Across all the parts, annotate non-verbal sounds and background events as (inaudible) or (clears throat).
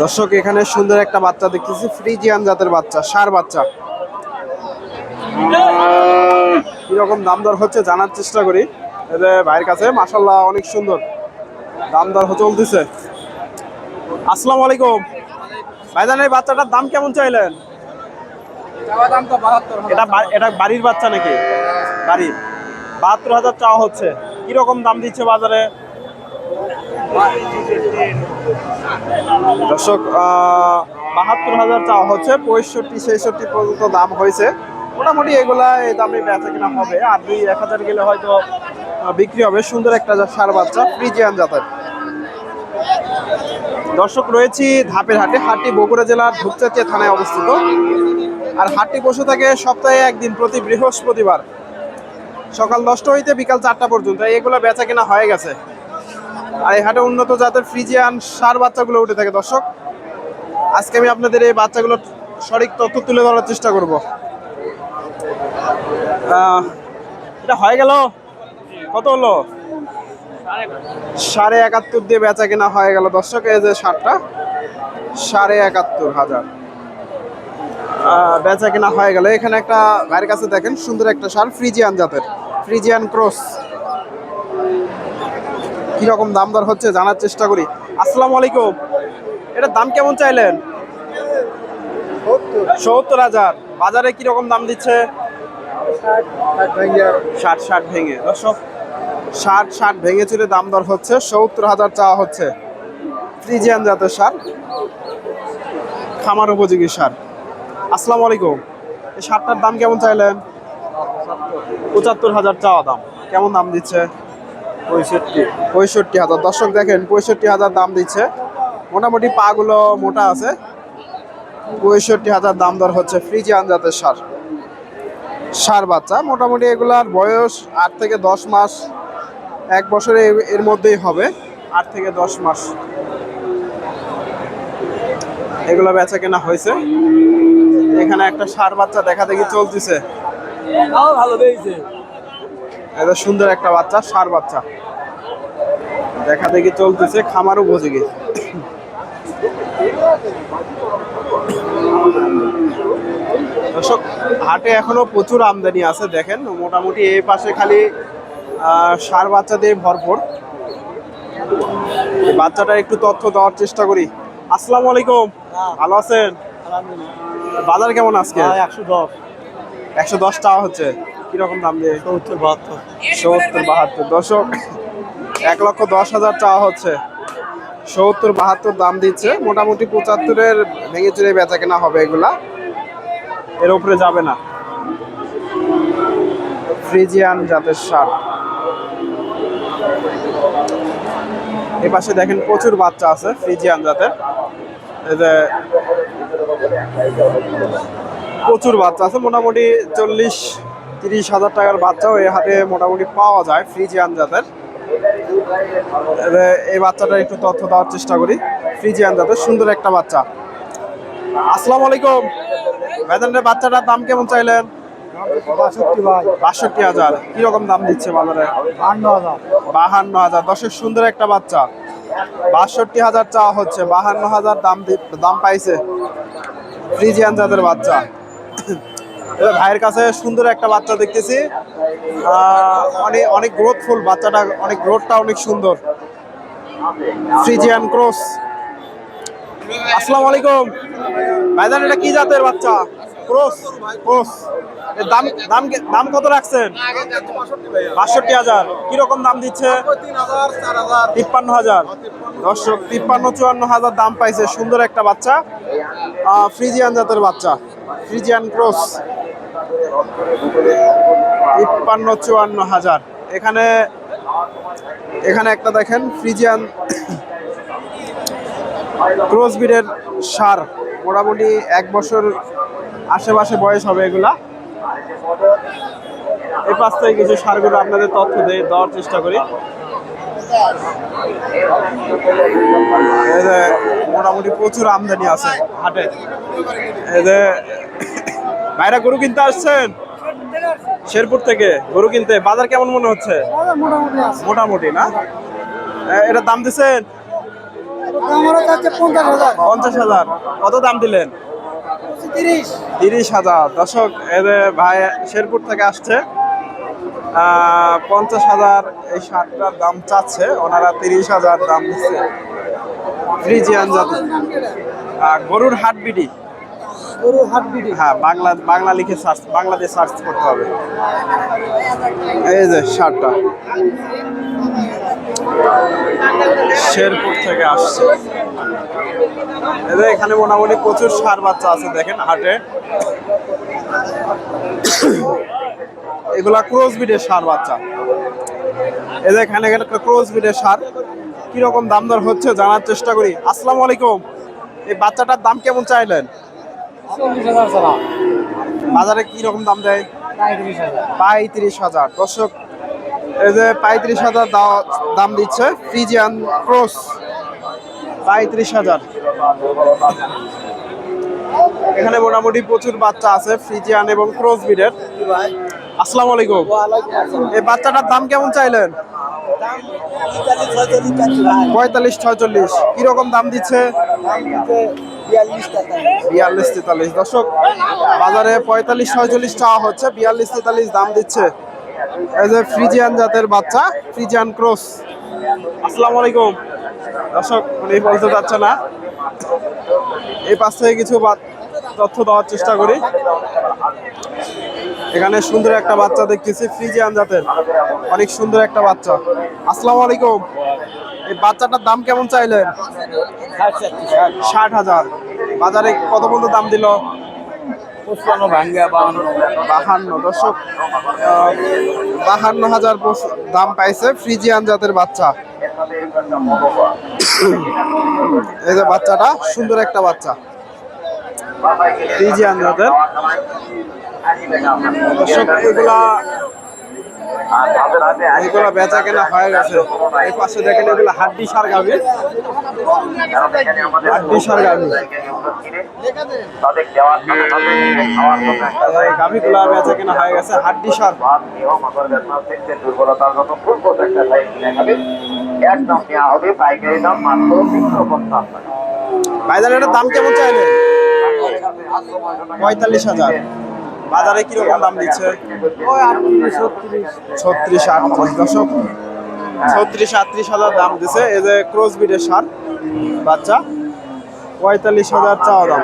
দর্শক, এখানে সুন্দর একটা বাচ্চা দেখতেছি, ফ্রিজিয়ান জাতের বাচ্চা, সার বাচ্চা। কীরকম দাম দর হচ্ছে জানার চেষ্টা করি। ভাইয়ের কাছে মাসাল্লাহ অনেক সুন্দর দাম দর চলতেছে আসসালামু আলাইকুম। ভাইজান, এই বাচ্চাটার দাম কেমন চাইলেন? এটা এটা বাড়ির বাচ্চা নাকি? বাড়ির। বাহাত্তর হাজার চাওয়া হচ্ছে। কীরকম দাম দিচ্ছে বাজারে? দর্শক বাহাত্তর হাজার চাওয়া হচ্ছে, পঁয়ষট্টি, ছেষট্টি পর্যন্ত দাম হয়েছে। মোটামুটি এগুলা এই দামে বেচা কিনা হবে। আর দুই, এক হাজার গেলে হয়তো বিক্রি হবে। সুন্দর একটা সার বাচ্চা, ফ্রিজিয়ান জাতের। দর্শক, রয়েছি ধাপের হাটে। হাটটি বগুড়া জেলার ধূপচাচিয়া থানায় অবস্থিত। আর হাটটি বসে থাকে সপ্তাহে একদিন প্রতি বৃহস্পতিবার। সকাল দশটা হইতে বিকাল চারটা পর্যন্ত। এগুলো বেচা কেনা হয়ে গেছে। আর এই হাটে উন্নত জাতের ফ্রিজিয়ান সার বাচ্চাগুলো উঠে থাকে, দর্শক। আজকে আমি আপনাদের এই বাচ্চাগুলোর সঠিক তথ্য তুলে ধরার চেষ্টা করব। এটা হয়ে গেল? কত হলো? সাড়ে একাত্তর দিয়ে বেচা কেনা হয়ে গেল, দর্শক, এই যে সারটা, সাড়ে একাত্তর হাজার। বেচা কেনা হয়ে গেল। এখানে একটা ভাইয়ের কাছে দেখেন, সুন্দর একটা সার, ফ্রিজিয়ান জাতের, ফ্রিজিয়ান ক্রস। কীরকম দাম দর হচ্ছে জানার চেষ্টা করি। আসসালামু আলাইকুম। এটার দাম কেমন চাইলেন? সত্তর হাজার। বাজারে কীরকম দাম দিচ্ছে? ষাট ষাট ভেঙে। দর্শক, ষাট ষাট ভেঙে চুরে দাম দর হচ্ছে। সত্তর হাজার চাওয়া হচ্ছে। ফ্রিজিয়ান জাতের সার। খামার উপযোগী সার। আসসালামু আলাইকুম। এই সারটার দাম কেমন চাইলেন? পঁচাত্তর হাজার চাওয়া দাম। কেমন দাম দিচ্ছে? পঁয়ষট্টি। পঁয়ষট্টি হাজার। দর্শক দেখেন পঁয়ষট্টি হাজার দাম দিচ্ছে। মোটামুটি পাগুলো মোটা আছে। পঁয়ষট্টি হাজার দাম দর হচ্ছে ফ্রিজিয়ান জাতের সার। সার বাচ্চা। মোটামুটি এগুলার বয়স আট থেকে দশ মাস এক বছরে এর মধ্যেই হবে। আট থেকে দশ মাস। এগুলো বেচা কেনা হয়েছে। এখানে একটা সার বাচ্চা দেখা দেখি চলতেছে। ভালো এটা সুন্দর একটা বাচ্চা সার বাচ্চা। দেখা দেখি চলতেছে খামার উপযোগী দর্শক হাটে এখনও প্রচুর আমদানি আছে দেখেন। মোটামুটি এই পাশে খালি সার বাচ্চা দিয়ে ভরপুর। এই বাচ্চাটার একটু তথ্য দেওয়ার চেষ্টা করি। আসসালামু আলাইকুম। ভালো আছেন? বাজার কেমন আজকে? একশো দশ। একশো দশ টাকা হচ্ছে। কীরকম দাম দিয়ে? সত্তর বাহাত্তর। সত্তর বাহাত্তর। দশক এক লক্ষ দশ হাজার চাওয়া হচ্ছে। সত্তর বাহাত্তর দাম দিচ্ছে। মোটামুটি পঁচাত্তরের ভেঙে চুরে বেচা কেনা হবে এগুলা। এর উপরে যাবে না। ফ্রিজিয়ান জাতের সার এ পাশে দেখেন প্রচুর বাচ্চা আছে ফ্রিজিয়ান জাতের। প্রচুর বাচ্চা আছে মোটামুটি চল্লিশ তিরিশ হাজার টাকার বাচ্চাও এই হাটে মোটামুটি পাওয়া যায় ফ্রিজিয়ান জাতের এই বাচ্চাটার একটু তথ্য দেওয়ার চেষ্টা করি। ফ্রিজিয়ান জাতের সুন্দর একটা বাচ্চা। আসসালামু আলাইকুম। ভাইজানের বাচ্চাটার দাম কেমন চাইলেন? বাষট্টি হাজার। কীরকম দাম দিচ্ছে বাজারে? হাজার। বাহান্ন হাজার। দশের সুন্দর একটা বাচ্চা। বাষট্টি হাজার চাওয়া হচ্ছে। বাহান্ন হাজার দাম দি- দাম পাইছে ফ্রিজিয়ান জাতের বাচ্চা। এবার ভাইয়ের কাছে সুন্দর একটা বাচ্চা দেখতেছি। অনেক অনেক গ্রোথফুল বাচ্চাটা অনেক গ্রোথটা অনেক সুন্দর। ফ্রিজিয়ান ক্রস আসসালামু আলাইকুম ভাইজান, এটা কি জাতের বাচ্চা? ক্রস ক্রস দাম দাম দাম কত রাখছেন? বাষট্টি হাজার। কীরকম দাম দিচ্ছে? তিপ্পান্ন হাজার। দর্শক, তিপ্পান্ন, চুয়ান্ন হাজার দাম পাইছে। সুন্দর একটা বাচ্চা। ফ্রিজিয়ান জাতের বাচ্চা। ফ্রিজিয়ান ক্রস তিপ্পান্ন চুয়ান্ন হাজার। এখানে এখানে একটা দেখেন, ফ্রিজিয়ান ক্রস বিডের সার। মোটামুটি এক বছর আশেপাশে বয়স হবে এগুলা। এই পাশ থেকে কিছু সারগুলো আপনাদের তথ্য দিয়ে দেওয়ার চেষ্টা করি। মোটামুটি প্রচুর আমদানি আছে হাটে। যে ভাইরা গরু কিনতে আসছেন? শেরপুর থেকে গরু কিনতে। বাজার কেমন মনে হচ্ছে? মোটামুটি না? এ- এটার দাম দিচ্ছেন পঞ্চাশ হাজার। কত দাম দিলেন? তিরিশ। তিরিশ হাজার। দর্শক এদের ভাই শেরপুর থেকে আসছে পঞ্চাশ হাজার এই শার্টটার দাম চাচ্ছে। ওনারা তিরিশ হাজার দাম দিচ্ছে। ফ্রিজিয়ান জাতি গরুর হাট বিডি। গরু হাট হ্যাঁ বাংলা বাংলা লিখে সার্চ বাংলাদেশ সার্চ করতে হবে। এই যে শার্টটা। শেরপুর থেকে আসছে। এখানে মোটামুটি প্রচুর সার বাচ্চা আছে, দেখেন হাটে। এগুলা ক্রস বিডের সার বাচ্চা। এদের এখানে একটা ক্রস বিডের সার। কীরকম দাম দর হচ্ছে জানার চেষ্টা করি। আসসালামু আলাইকুম। এই বাচ্চাটার দাম কেমন চাইলেন? বাজারে কি রকম দাম দেয়? পঁয়ত্রিশ হাজার। দর্শক এই যে পঁয়ত্রিশ হাজার দাম দিচ্ছে ফ্রিজিয়ান ক্রস। পঁয়ত্রিশ হাজার। এখানে মোটামুটি প্রচুর বাচ্চা আছে ফ্রিজিয়ান এবং ক্রস বিডের আসসালামু আলাইকুম। এই বাচ্চাটার দাম কেমন চাইলেন? পঁয়তাল্লিশ ছয়চল্লিশ। কীরকম দাম দিচ্ছে? বিয়াল্লিশ তেতাল্লিশ। দর্শক, বাজারে পঁয়তাল্লিশ, ছয়চল্লিশ চাওয়া হচ্ছে, বিয়াল্লিশ তেতাল্লিশ দাম দিচ্ছে। এই যে ফ্রিজিয়ান জাতের বাচ্চা, ফ্রিজিয়ান ক্রস। আসসালামু আলাইকুম। দর্শক, উনি বলতে চাচ্ছে না। এই পাশ থেকে কিছু তথ্য দেওয়ার চেষ্টা করি। এখানে সুন্দর একটা বাচ্চা দেখতেছি, ফ্রিজিয়ান জাতের। অনেক সুন্দর একটা বাচ্চা। আসসালামু আলাইকুম। এই বাচ্চাটার দাম কেমন চাইলেন ষাট হাজার। বাজারে কত পর্যন্ত দাম দিল? পঁচপান্ন ভাঙ্গা বাউন্ন বাহান্ন। দর্শক বাহান্ন হাজার দাম পাইছে ফ্রিজিয়ান জাতের বাচ্চা। এই যে বাচ্চাটা সুন্দর একটা বাচ্চা। ফ্রিজিয়ান জাতের। দর্শক এগুলা এগুলা বেচা কেনা হয়ে গেছে। এই পাশে দেখেন এগুলা হাড্ডি সার গাবি একটা এই গাভিগুলা বেচা কেনা হয়ে গেছে, হাড্ডি সার। দাম কেমন পঁয়তাল্লিশ হাজার। বাজারে কীরকম দাম দিচ্ছে? ছত্রিশ। আটত্রিশ। দশক ছত্রিশ আটত্রিশ হাজার দাম দিছে। এই যে ক্রস বিডের সার বাচ্চা পঁয়তাল্লিশ হাজার চাওয়া দাম।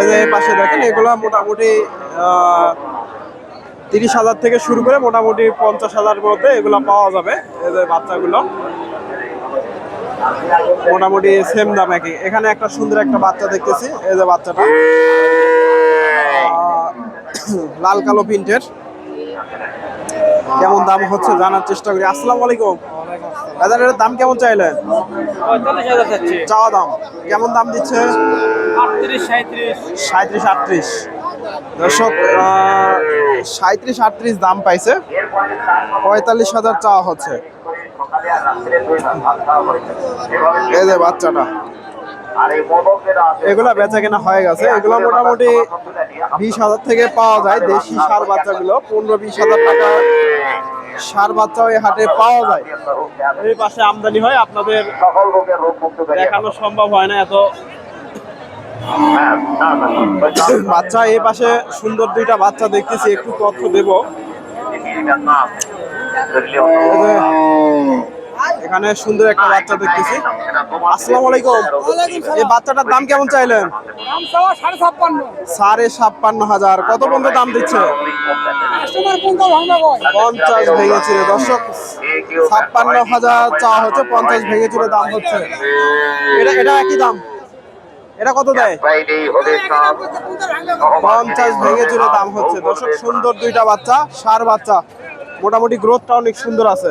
এই যে পাশে দেখেন এগুলো মোটামুটি আহ, তিরিশ হাজার থেকে শুরু করে মোটামুটি পঞ্চাশ হাজার মধ্যে এগুলো পাওয়া যাবে এই যে বাচ্চাগুলো। মোটামুটি সেম দাম একই। এখানে একটা সুন্দর একটা বাচ্চা দেখতেছি। এই যে বাচ্চাটা। (clears throat) লাল কালো প্রিন্টের কেমন দাম হচ্ছে জানার চেষ্টা করি। আসসালামু আলাইকুম। দাদা এটার দাম কেমন চাইলেন? চাওয়া দাম। কেমন দাম দিচ্ছে? সাঁত্রিশ আটত্রিশ। দর্শক সাঁত্রিশ আটত্রিশ দাম পাইছে। পঁয়তাল্লিশ হাজার চাওয়া হচ্ছে। এই যে বাচ্চাটা। এগুলা বেচা কেনা হয়ে গেছে। এগুলো মোটামুটি বিশ হাজার থেকে পাওয়া যায় দেশি সার বাচ্চাগুলো। পনেরো বিশ হাজার টাকা সার বাচ্চা ওই হাটে পাওয়া যায়। এই পাশে আমদানি হয় আপনাদের দেখানো সম্ভব হয় না এত। বাচ্চা এই পাশে সুন্দর দুইটা বাচ্চা দেখতেছি একটু তথ্য দেব। এখানে সুন্দর একটা বাচ্চা দেখতেছি। আসসালামু আলাইকুম। এই বাচ্চাটার দাম কেমন চাইলেন? সাড়ে ছাপ্পান্ন হাজার। কত পর্যন্ত দাম দিচ্ছে? পঞ্চাশ ভাঙা কয় ভেঙে চিরে। দর্শক, ছাপ্পান্ন হাজার চাওয়া হচ্ছে পঞ্চাশ ভেঙে চিরে দাম হচ্ছে। এটা এটা একই দাম? এটা কত দেয়? পঞ্চাশ ভেঙে চুরে দাম হচ্ছে। দর্শক, সুন্দর দুইটা বাচ্চা, সার বাচ্চা। মোটামুটি গ্রোথটা অনেক সুন্দর আছে।